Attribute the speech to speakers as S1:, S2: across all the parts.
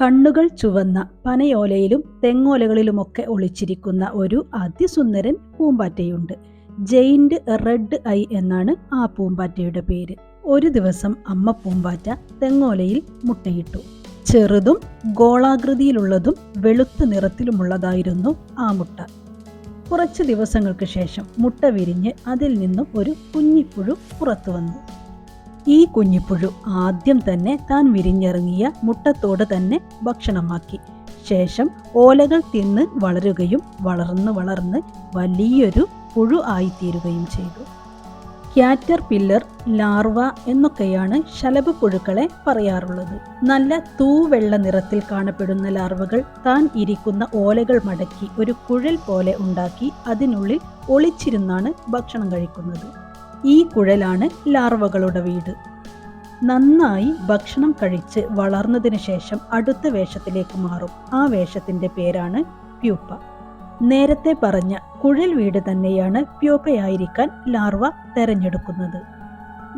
S1: കണ്ണുകൾ ചുവന്ന പനയോലയിലും തെങ്ങോലകളിലുമൊക്കെ ഒളിച്ചിരിക്കുന്ന ഒരു അതിസുന്ദരൻ പൂമ്പാറ്റയുണ്ട്. ജെയിന്റ് റെഡ് ഐ എന്നാണ് ആ പൂമ്പാറ്റയുടെ പേര്. ഒരു ദിവസം അമ്മ പൂമ്പാറ്റ തെങ്ങോലയിൽ മുട്ടയിട്ടു. ചെറുതും ഗോളാകൃതിയിലുള്ളതും വെളുത്ത നിറത്തിലുമുള്ളതായിരുന്നു ആ മുട്ട. കുറച്ച് ദിവസങ്ങൾക്ക് ശേഷം മുട്ട വിരിഞ്ഞ് അതിൽ നിന്നും ഒരു കുഞ്ഞിപ്പുഴു പുറത്തു വന്നു. ഈ കുഞ്ഞിപ്പുഴു ആദ്യം തന്നെ താൻ വിരിഞ്ഞിറങ്ങിയ മുട്ടത്തോട് തന്നെ ഭക്ഷണമാക്കി. ശേഷം ഓലകൾ തിന്ന് വളരുകയും വളർന്ന് വളർന്ന് വലിയൊരു പുഴു ആയിത്തീരുകയും ചെയ്തു. ക്യാറ്റർ പില്ലർ ലാർവ എന്നൊക്കെയാണ് ശലഭ പുഴുക്കളെ പറയാറുള്ളത്. നല്ല തൂവെള്ള നിറത്തിൽ കാണപ്പെടുന്ന ലാർവകൾ താൻ ഇരിക്കുന്ന ഓലകൾ മടക്കി ഒരു കുഴൽ പോലെ ഉണ്ടാക്കി അതിനുള്ളിൽ ഒളിച്ചിരുന്നാണ് ഭക്ഷണം കഴിക്കുന്നത്. ഈ കുഴലാണ് ലാർവകളുടെ വീട്. നന്നായി ഭക്ഷണം കഴിച്ച് വളർന്നതിന് ശേഷം അടുത്ത വേഷത്തിലേക്ക് മാറും. ആ വേഷത്തിന്റെ പേരാണ് പ്യൂപ്പ. നേരത്തെ പറഞ്ഞ കുഴൽ വീട് തന്നെയാണ് പ്യൂപ്പയായിരിക്കാൻ ലാർവ തെരഞ്ഞെടുക്കുന്നത്.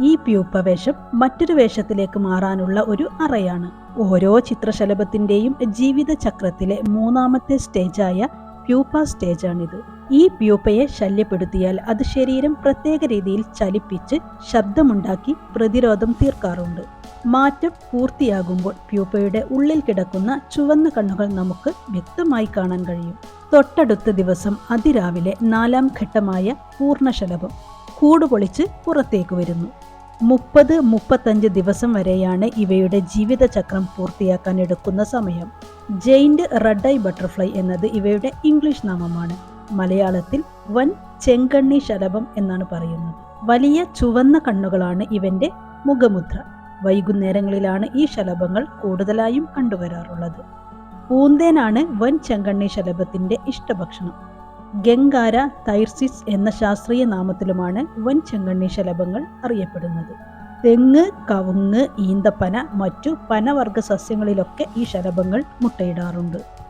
S1: ഈ പ്യൂപ്പ വേഷം മറ്റൊരു വേഷത്തിലേക്ക് മാറാനുള്ള ഒരു അറയാണ്. ഓരോ ചിത്രശലഭത്തിന്റെയും ജീവിതചക്രത്തിലെ മൂന്നാമത്തെ സ്റ്റേജായ പ്യൂപ്പ സ്റ്റേജാണിത്. ഈ പ്യൂപ്പയെ ശല്യപ്പെടുത്തിയാൽ അത് ശരീരം പ്രത്യേക രീതിയിൽ ചലിപ്പിച്ച് ശബ്ദമുണ്ടാക്കി പ്രതിരോധം തീർക്കാറുണ്ട്. മാറ്റം പൂർത്തിയാകുമ്പോൾ പ്യൂപ്പയുടെ ഉള്ളിൽ കിടക്കുന്ന ചുവന്ന കണ്ണുകൾ നമുക്ക് വ്യക്തമായി കാണാൻ കഴിയും. തൊട്ടടുത്ത ദിവസം അതിരാവിലെ നാലാം ഘട്ടമായ പൂർണശലഭം കൂടുപൊളിച്ച് പുറത്തേക്ക് വരുന്നു. മുപ്പത് മുപ്പത്തഞ്ച് ദിവസം വരെയാണ് ഇവയുടെ ജീവിതചക്രം പൂർത്തിയാക്കാൻ എടുക്കുന്ന സമയം. ജെയിൻഡ് റെഡ് ഐ ബട്ടർഫ്ലൈ എന്നത് ഇവയുടെ ഇംഗ്ലീഷ് നാമമാണ്. മലയാളത്തിൽ വൻ ചെങ്കണ്ണി ശലഭം എന്നാണ് പറയുന്നത്. വലിയ ചുവന്ന കണ്ണുകളാണ് ഇവന്റെ മുഖമുദ്ര. വൈകുന്നേരങ്ങളിലാണ് ഈ ശലഭങ്ങൾ കൂടുതലായും കണ്ടുവരാറുള്ളത്. പൂന്തേനാണ് വൻ ചെങ്കണ്ണി ശലഭത്തിന്റെ ഇഷ്ടഭക്ഷണം. ഗംഗാര തൈർസിസ് എന്ന ശാസ്ത്രീയ നാമത്തിലുമാണ് വൻ ചെങ്കണ്ണി ശലഭങ്ങൾ അറിയപ്പെടുന്നത്. തെങ്ങ് കവുങ്ങ് ഈന്തപ്പന മറ്റു പനവർഗ സസ്യങ്ങളിലൊക്കെ ഈ ശലഭങ്ങൾ മുട്ടയിടാറുണ്ട്.